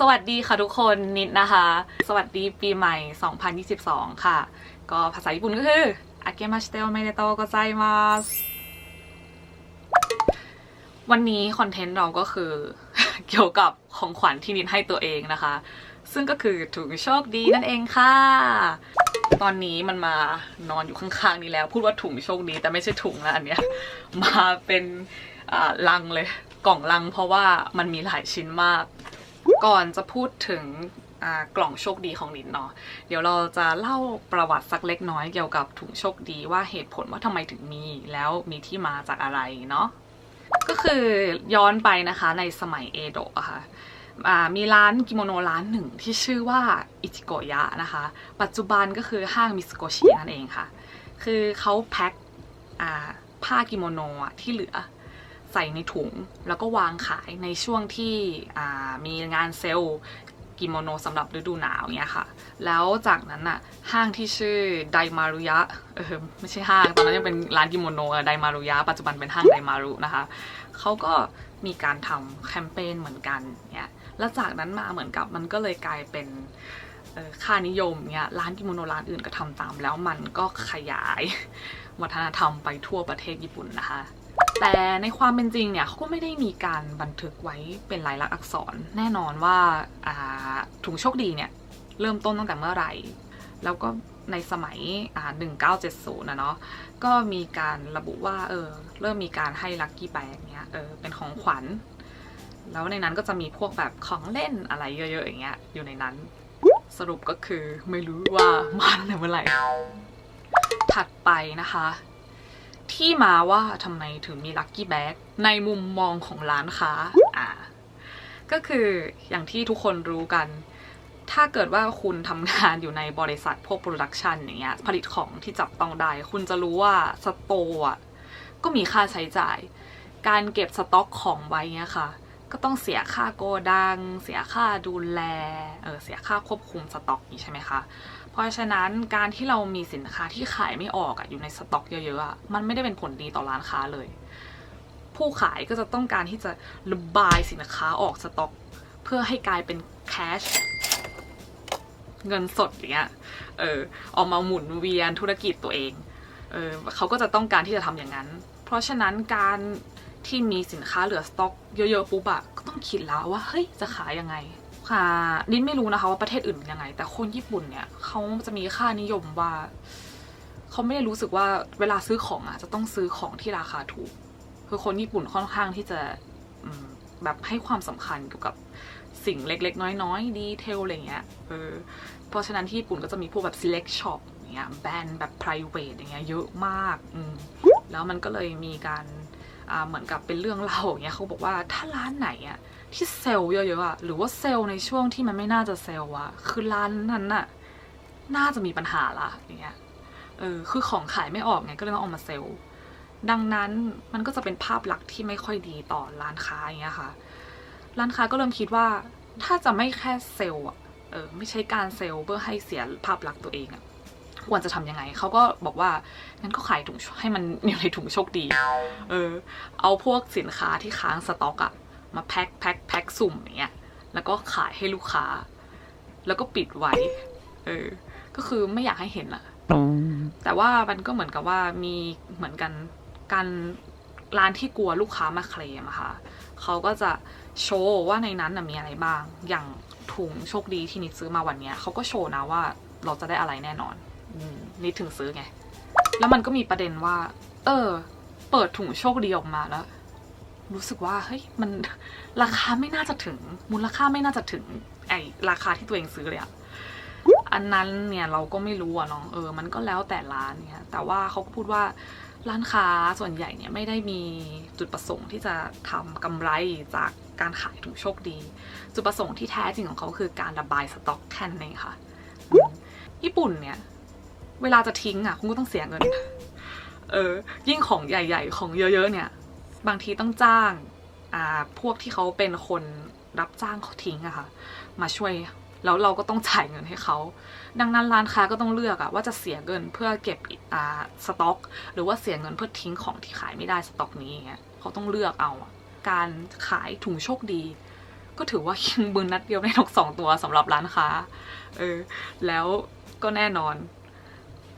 สวัสดีค่ะทุกคนนิดนะคะ สวัสดีปีใหม่ 2022 ค่ะ ก็ภาษาญี่ปุ่นก็คืออาเกมาชิเตโอเมเดโตโกไซมัสวันนี้คอนเทนต์เราก็คือเกี่ยวกับของขวัญที่นิดให้ตัวเองนะคะ ซึ่งก็คือถุงโชคดีนั่นเองค่ะ ตอนนี้มันมานอนอยู่ข้างๆนี้แล้ว พูดว่าถุงโชคดีแต่ไม่ใช่ถุงนะอันเนี้ยมาเป็นอ่าลังเลยกล่องลังเพราะว่ามันมีหลายชิ้นมาก ก่อนจะพูดถึงกล่องโชคดีของนิดเนาะ เดี๋ยวเราจะเล่าประวัติสักเล็กน้อยเกี่ยวกับถุงโชคดีว่าเหตุผลว่าทำไมถึงมี แล้วมีที่มาจากอะไรเนาะ ก็คือย้อนไปนะคะในสมัยเอโดะอะค่ะมีร้านกิโมโนร้านหนึ่งที่ชื่อว่าอิจิโกยะนะคะ ปัจจุบันก็คือห้างมิสโกชินั่นเองค่ะ คือเขาแพ็คผ้ากิโมโนที่เหลือ ใส่ในถุง แล้วก็วางขายในช่วงที่มีงานเซลล์กิโมโนสำหรับฤดูหนาวเนี้ยค่ะ แล้วจากนั้นน่ะห้างที่ชื่อไดมารุยะ เออไม่ใช่ห้าง ตอนนั้นยังเป็นร้านกิโมโนไดมารุยะ ปัจจุบันเป็นห้างไดมารุนะคะ เขาก็มีการทำแคมเปญเหมือนกันเนี่ยแล้วจากนั้นมาเหมือนกับมันก็เลยกลายเป็นค่านิยมเนี่ยร้านกิโมโนร้านอื่นก็ทำตาม แล้วมันก็ขยายวัฒนธรรมไปทั่วประเทศญี่ปุ่นนะคะ แต่ในความเป็นจริงเนี่ยเขาก็ไม่ได้มีการบันทึกไว้เป็นลายลักษณ์อักษร แน่นอนว่าาถุงโชคดีเนี่ยเริ่มต้นตั้งแต่เมื่อไหร่ แล้วก็ในสมัย 1970 นะเนาะ ก็มีการระบุว่า เออ เริ่มมีการให้ลัคกี้แบกเนี่ยเออ เป็นของขวัญ แล้วในนั้นก็จะมีพวกแบบของเล่นอะไรเยอะๆอย่างเงี้ย อยู่ในนั้น สรุปก็คือไม่รู้ว่ามาตั้งแต่เมื่อไหร่ ถัดไปนะคะ ที่มาว่าทำไมถึงมีลัคกี้แบ็กในมุมมองของร้านค้าอ่าก็คืออย่างที่ทุกคนรู้กัน ถ้าเกิดว่าคุณทำงานอยู่ในบริษัทพวกโปรดักชันอย่างเงี้ยผลิตของที่จับต้องได้ คุณจะรู้ว่าสโตร์อะก็มีค่าใช้จ่าย การเก็บสต็อกของไว้เงี้ยค่ะ ก็ต้องเสียค่าโกดัง เสียค่าดูแลเออเสียค่าควบคุมสต็อกนี้ใช่ไหมคะ เพราะฉะนั้นการที่เรามีสินค้าที่ขายไม่ออกอะอยู่ในสต็อกเยอะๆมันไม่ได้เป็นผลดีต่อร้านค้าเลย ผู้ขายก็จะต้องการที่จะระบายสินค้าออกสต็อก เพื่อให้กลายเป็นแคชเงินสดอย่างเงี้ยเออออกมาหมุนเวียนธุรกิจตัวเองเออเขาก็จะต้องการที่จะทำอย่างนั้น เพราะฉะนั้นการที่มีสินค้าเหลือสต็อกเยอะๆปุ๊บอะก็ต้องคิดแล้วว่าเฮ้ยจะขายยังไง ค่ะนิดไม่รู้นะคะว่าประเทศอื่นเป็นยังไง แต่คนญี่ปุ่นเนี่ยเขาจะมีค่านิยมว่าเขาไม่ได้รู้สึกว่าเวลาซื้อของอะจะต้องซื้อของที่ราคาถูก คือคนญี่ปุ่นค่อนข้างที่จะแบบให้ความสำคัญเกี่ยวกับสิ่งเล็ก ๆ น้อยๆดีเทลอะไรเงี้ยเออเพราะฉะนั้นที่ญี่ปุ่นก็จะมีพวกแบบ select shop เงี้ยแบรนด์แบบ private อย่างเงี้ยเยอะมากอืมแล้วมันก็เลยมีการอ่าเหมือนกับเป็นเรื่องเล่าอย่างเงี้ยเขาบอกว่าถ้าร้านไหนอะ ที่เซลล์เยอะๆอะหรือว่าเซลล์ในช่วงที่มันไม่น่าจะเซลล์อะคือร้านนั้นน่ะน่าจะมีปัญหาละอย่างเงี้ยเออคือของขายไม่ออกไงก็เลยต้องเอามาเซลล์ดังนั้นมันก็จะเป็นภาพลักษณ์ที่ไม่ค่อยดีต่อร้านค้าอย่างเงี้ยค่ะ ร้านค้าก็เริ่มคิดว่าถ้าจะไม่แค่เซลล์อะเออไม่ใช่การเซลล์เพื่อให้เสียภาพลักษณ์ตัวเองอะควรจะทำยังไง เขาก็บอกว่างั้นก็ขายถุงให้มันอยู่ในถุงโชคดี เออ เอาพวกสินค้าที่ค้างสต็อกอะ มาแพ็คแพ็คแพ็คสุ่มอย่างเงี้ยแล้วก็ขายให้ลูกค้า แล้วก็ปิดไว้ เออ ก็คือไม่อยากให้เห็นอะแต่ว่ามันก็เหมือนกับว่ามีเหมือนกันการร้านที่กลัวลูกค้ามาเคลมอะค่ะเขาก็จะโชว์ว่าในนั้นมีอะไรบ้าง อย่างถุงโชคดีที่นิดซื้อมาวันเนี้ยเขาก็โชว์นะว่าเราจะได้อะไรแน่นอนอนิดถึงซื้อไง แล้วมันก็มีประเด็นว่า เออ เปิดถุงโชคดีออกมาแล้ว รู้สึกว่าเฮ้ยมันราคาไม่น่าจะถึง มูลค่าไม่น่าจะถึงไอราคาที่ตัวเองซื้อเลยอะอันนั้นเนี่ยเราก็ไม่รู้อะเนาะเออ มันก็แล้วแต่ร้านเนี่ยแต่ว่าเขาก็พูดว่าร้านค้าส่วนใหญ่เนี่ยไม่ได้มีจุดประสงค์ที่จะทำกำไรจากการขายถุงโชคดี จุดประสงค์ที่แท้จริงของเขาคือการระบายสต็อกแค่นั้นเองค่ะ ญี่ปุ่นเนี่ย เวลาจะทิ้งอะคุณก็ต้องเสียเงิน เออ ยิ่งของใหญ่ ๆ ของเยอะ ๆ เนี่ย บางทีต้องจ้างอ่าพวกที่เขาเป็นคนรับจ้างเขาทิ้งอะค่ะ มาช่วยแล้วเราก็ต้องจ่ายเงินให้เขา ดังนั้นร้านค้าก็ต้องเลือกอะว่าจะเสียเงินเพื่อเก็บอ่าสต็อก หรือว่าเสียเงินเพื่อทิ้งของที่ขายไม่ได้สต็อกนี้เงี้ยเขาต้องเลือกเอา การขายถุงโชคดี ก็ถือว่ายิงปืนนัดเดียวได้นกสองตัวสำหรับร้านค้า เออ แล้วก็แน่นอน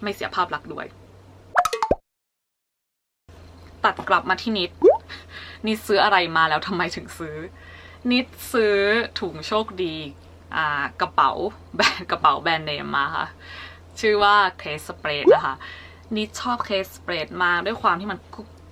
ไม่เสียภาพลักษณ์ด้วย ตัดกลับมาที่นิด นิดซื้ออะไรมาแล้วทำไมถึงซื้อ นิดซื้อถุงโชคดีอ่ากระเป๋าแบรนด์กระเป๋าแบรนด์เนมมาค่ะ ชื่อว่าเคสสเปรดนะคะ นิดชอบเคสสเปรดมากด้วยความที่มัน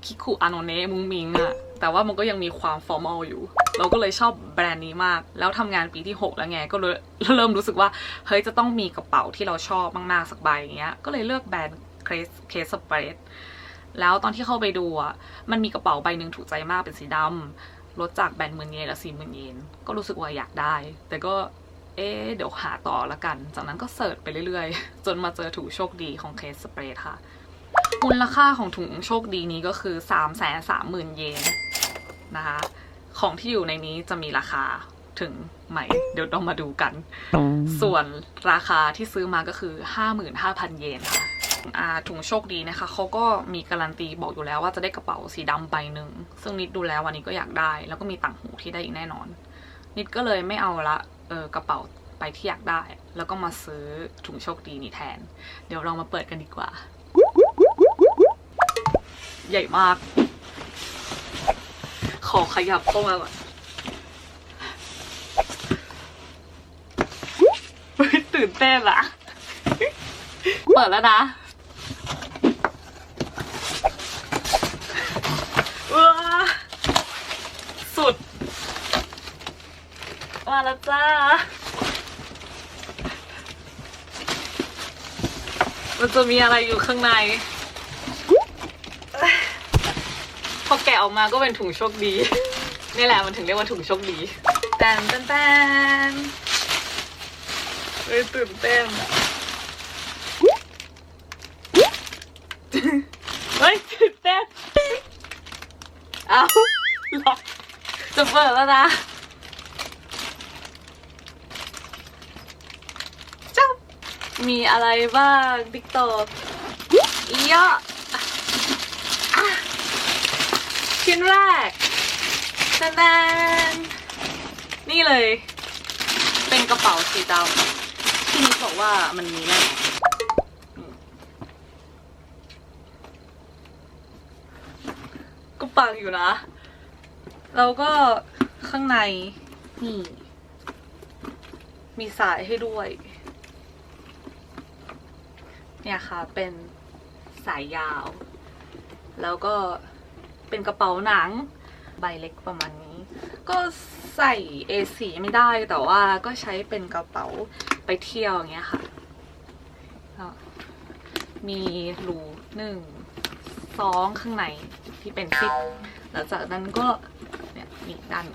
คิคุอาโนเนะมุงมิงอะแต่ว่ามันก็ยังมีความฟอร์มอลอยู่ เราก็เลยชอบแบรนด์นี้มาก แล้วทำงานปีที่ 6 แล้วไง ก็เลยเริ่มรู้สึกว่า เฮ้ย จะต้องมีกระเป๋าที่เราชอบมาก ๆ สักใบอย่างเงี้ย ก็เลยเลือกแบรนด์เคสเคสสเปรด แล้วตอนที่เข้าไปดูอะมันมีกระเป๋าใบหนึ่งถูกใจมากเป็นสีดำลดจากแบรนด์หมื่นเยนละสี่หมื่นเยนก็รู้สึกว่าอยากได้ แต่ก็เอ๊ะเดี๋ยวหาต่อละกัน จากนั้นก็เสิร์ชไปเรื่อยๆ จนมาเจอถุงโชคดีของเคสสเปรดค่ะ มูลค่าของถุงโชคดีนี้ก็คือ3ามแสนสามหมื่นเยนนะคะ ของที่อยู่ในนี้จะมีราคาถึงไหม เดี๋ยวต้องมาดูกัน ส่วนราคาที่ซื้อมาก็คือ 55,000 เยนค่ะอ่า ถุงโชคดีนะคะเขาก็มีการันตีบอกอยู่แล้วว่าจะได้กระเป๋าสีดำใบหนึ่งซึ่งนิดดูแล้ววันนี้ก็อยากได้ แล้วก็มีต่างหูที่ได้อีกแน่นอน นิดก็เลยไม่เอาละเออกระเป๋าไปที่อยากได้ แล้วก็มาซื้อถุงโชคดีนี้แทน เดี๋ยวเรามาเปิดกันดีกว่า ใหญ่มาก ขอขยับเข้ามาก่อนตื่นเต้นละเปิดแล้วนะว้าสุด มาแล้วจ้ามันจะมีอะไรอยู่ข้างใน พอแกะออกมาก็เป็นถุงโชคดี นี่แหละมันถึงเรียกว่าถุงโชคดีแตนแตนแตนเฮ้ยตื่นเต้นเฮ้ยตื่นเต้นเอาล็อกจะเปิดแล้วนะจ้า มีอะไรบ้างติ๊กตอเยอะชิ้นแรกแตนๆนี่เลย เป็นกระเป๋าสีดำที่นิกบอกว่ามันมีแน่ก็ปังอยู่นะ แล้วก็ข้างในนี่มีสายให้ด้วย เนี่ยค่ะเป็นสายยาว แล้วก็เป็นกระเป๋าหนังใบเล็กประมาณนี้ ก็ใส่ A4 ไม่ได้แต่ว่าก็ใช้เป็นกระเป๋าไปเที่ยวอย่างเงี้ยค่ะ มีรูหนึ่งสองข้างในที่เป็นซิปแล้วจากนั้นก็เนี่ยมีด้าน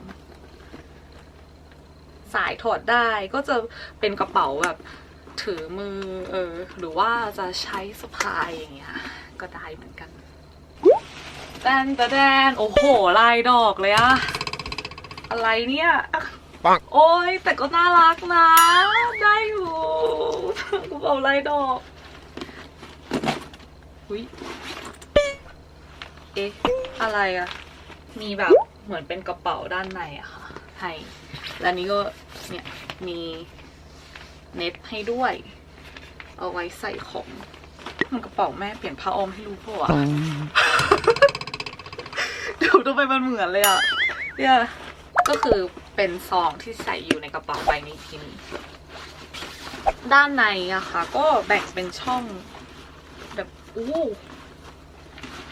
สายถอดได้ก็จะเป็นกระเป๋าแบบ ถือมือเออหรือว่าจะใช้สะพายอย่างเงี้ยก็ได้เหมือนกันแตนตะแดนโอ้โหลายดอกเลยอะอะไรเนี่ยปังโอ้ยแต่ก็น่ารักนะ ได้อยู่กูเอาลายดอกอุ้ยเอ๊ะอะไรอะมีแบบเหมือนเป็นกระเป๋าด้านในอะค่ะให้แล้วนี้ก็เนี่ยมี เน็ตให้ด้วย เอาไว้ใส่ของมันกระเป๋าแม่เปลี่ยนผ้าอ้อมให้ลูกเปล่าวะเดี๋ยวทำไมมันเหมือนเลยอะเนี่ยก็คือเป็นซองที่ใส่อยู่ในกระเป๋าใบนี้ทีนี้ด้านในอะค่ะ ก็แบ่งเป็นช่องแบบอู้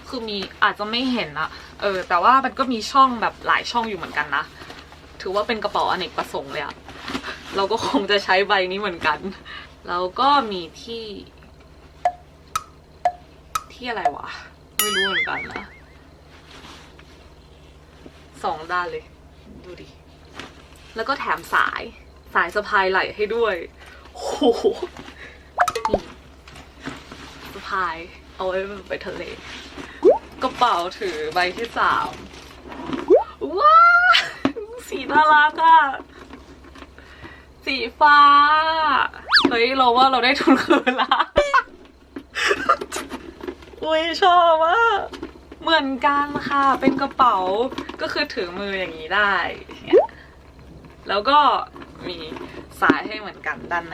คือมีอาจจะไม่เห็นอะเออ แต่ว่ามันก็มีช่องแบบหลายช่องอยู่เหมือนกันนะ ถือว่าเป็นกระเป๋าอเนกประสงค์เลยอะ เราก็คงจะใช้ใบนี้เหมือนกัน แล้วก็มีที่ ที่อะไรวะ ไม่รู้เหมือนกันนะสองด้านเลย ดูดิ แล้วก็แถมสายสายสะพายไหล่ให้ด้วยโอ้โหสะพาย เอาไว้ไปทะเล กระเป๋าถือใบที่สามว้าสีน่ารักอะ สีฟ้า เฮ้ย เราว่าเราได้ทุนคืนละ อุ้ยชอบมากเหมือนกันค่ะ เป็นกระเป๋าก็คือถือมืออย่างนี้ได้เนี่ยแล้วก็มีสายให้เหมือนกันด้านใน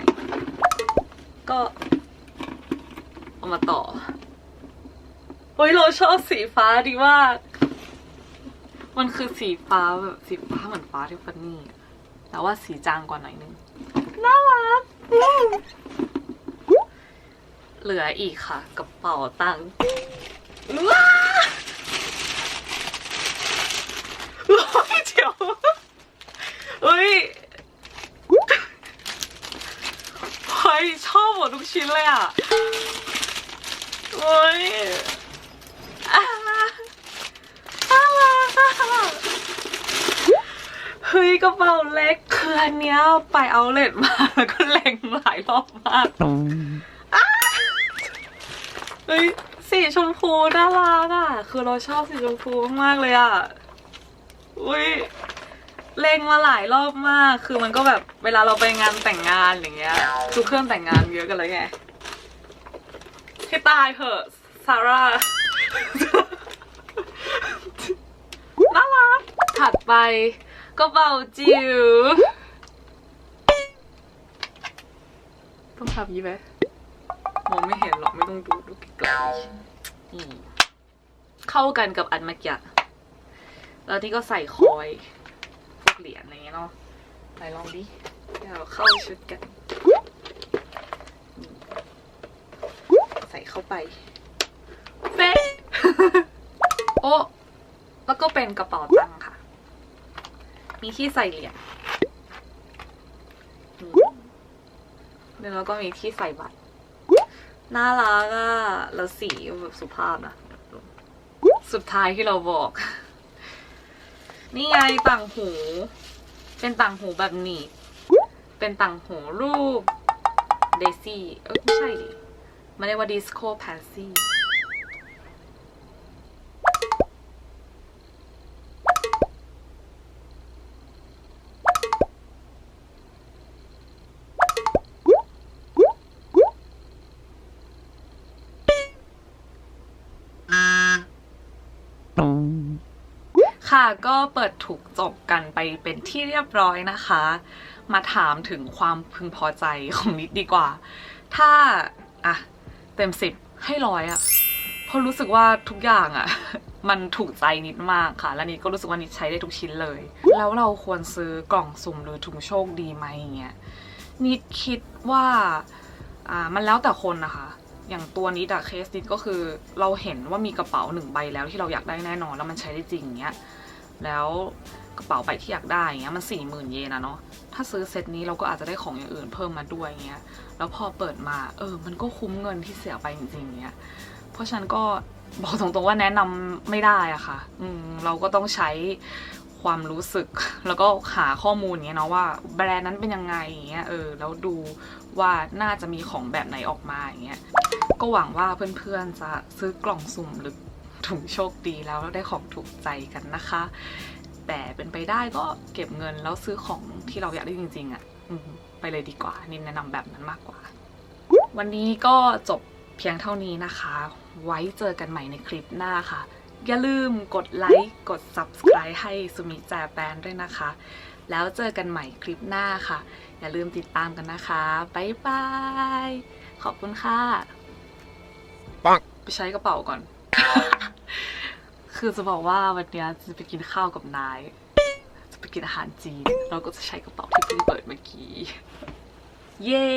ก็เอามาต่อเฮ้ยเราชอบสีฟ้าดีมาก มันคือสีฟ้าแบบสีฟ้าเหมือนฟ้าที่ฟันนี่อะ แต่ว่าสีจางกว่าหน่อยนึง น่ารัก เหลืออีกค่ะกระเป๋าตังค์ว้าเฮ้ยเดี๋ยวเฮ้ยเฮ้ยชอบหมดทุกชิ้นเลยอะเฮ้ยอ่าน่ารักอะเฮ้ ยกระเป๋าเล็กคืออันเนี้ยไปเอาเลทมาแล้วก็เล็งหลายรอบมากเฮ้ยสีชมพูน่ารักอะ คือเราชอบสีชมพูมากเลยอะ อุ้ยเล็งมาหลายรอบมาก คือมันก็แบบเวลาเราไปงานแต่งงานอย่างเงี้ยทุกเครื่องแต่งงานเยอะกันเลยไงให้ตายเถอะซาร่าน่ารักถัดไป กระเป๋าจิ๋วต้องทำยี่ไหมมองไม่เห็นหรอกไม่ต้องดูดูไกลๆนี่เข้ากันกับอันเมื่อกี้แล้วนี่ก็ใส่คอยพวกเหรียญอะไรเงี้ยเนาะไหนลองดิเดี๋ยวเข้าชุดกันนี่ใส่เข้าไปเป๊ะโอ้แล้วก็เป็นกระเป๋าตังค์ค่ะ มีที่ใส่เหรียญแล้วก็มีที่ใส่บัตร น่ารักอะแล้วสีแบบสุภาพนะ สุดท้ายที่เราบอก นี่ไงต่างหู เป็นต่างหูแบบนีบเป็นต่างหูรูปเดซี่ เอ้ยไม่ใช่ดิมันเรียกว่าดิสโ o แพนซี่ ค่ะ ก็เปิดถูกจบกันไปเป็นที่เรียบร้อยนะคะ มาถามถึงความพึงพอใจของนิดดีกว่า ถ้าอะเต็มสิบให้ร้อยอะเพราะรู้สึกว่าทุกอย่างอะมันถูกใจนิดมากค่ะ และนิดก็รู้สึกว่านิดใช้ได้ทุกชิ้นเลย แล้วเราควรซื้อกล่องสุ่มหรือถุงโชคดีไหมอย่างเงี้ยนิดคิดว่าอ่ามันแล้วแต่คนนะคะ อย่างตัวนิดอะเคสนิดก็คือเราเห็นว่ามีกระเป๋าหนึ่งใบแล้วที่เราอยากได้แน่นอน แล้วมันใช้ได้จริงเงี้ยแล้วกระเป๋าใบที่อยากได้อย่างเงี้ยมันสี่หมื่นเยนอะเนาะถ้าซื้อเซตนี้เราก็อาจจะได้ของอย่างอื่นเพิ่มมาด้วยเงี้ยแล้วพอเปิดมาเออมันก็คุ้มเงินที่เสียไปจริงๆเงี้ยเพราะฉะนันก็บอกตรงๆว่าแนะนำไม่ได้อะค่ะ อืมเราก็ต้องใช้ ความรู้สึก แล้วก็หาข้อมูลเงี้ยเนาะว่าแบรนด์นั้นเป็นยังไงอย่างเงี้ยเออแล้วดูว่าน่าจะมีของแบบไหนออกมาอย่างเงี้ยก็หวังว่าเพื่อนๆจะซื้อกล่องสุ่มหรือถุงโชคดีแล้วได้ของถูกใจกันนะคะ แต่เป็นไปได้ก็เก็บเงินแล้วซื้อของที่เราอยากได้จริง ๆอะ่ะไปเลยดีกว่านินแนะนำแบบนั้นมากกว่า วันนี้ก็จบเพียงเท่านี้นะคะ ไว้เจอกันใหม่ในคลิปหน้าค่ะ อย่าลืมกดไลค์ กด subscribe ให้สุมิแจแปนด้วยนะคะ แล้วเจอกันใหม่คลิปหน้าค่ะ อย่าลืมติดตามกันนะคะ บ๊ายบาย ขอบคุณค่ะ ปัง ไปใช้กระเป๋าก่อน คือจะบอกว่าวันเนี้ยจะไปกินข้าวกับนาย จะไปกินอาหารจีน เราก็จะใช้กระเป๋าที่เพิ่งเปิดเมื่อกี้ เย้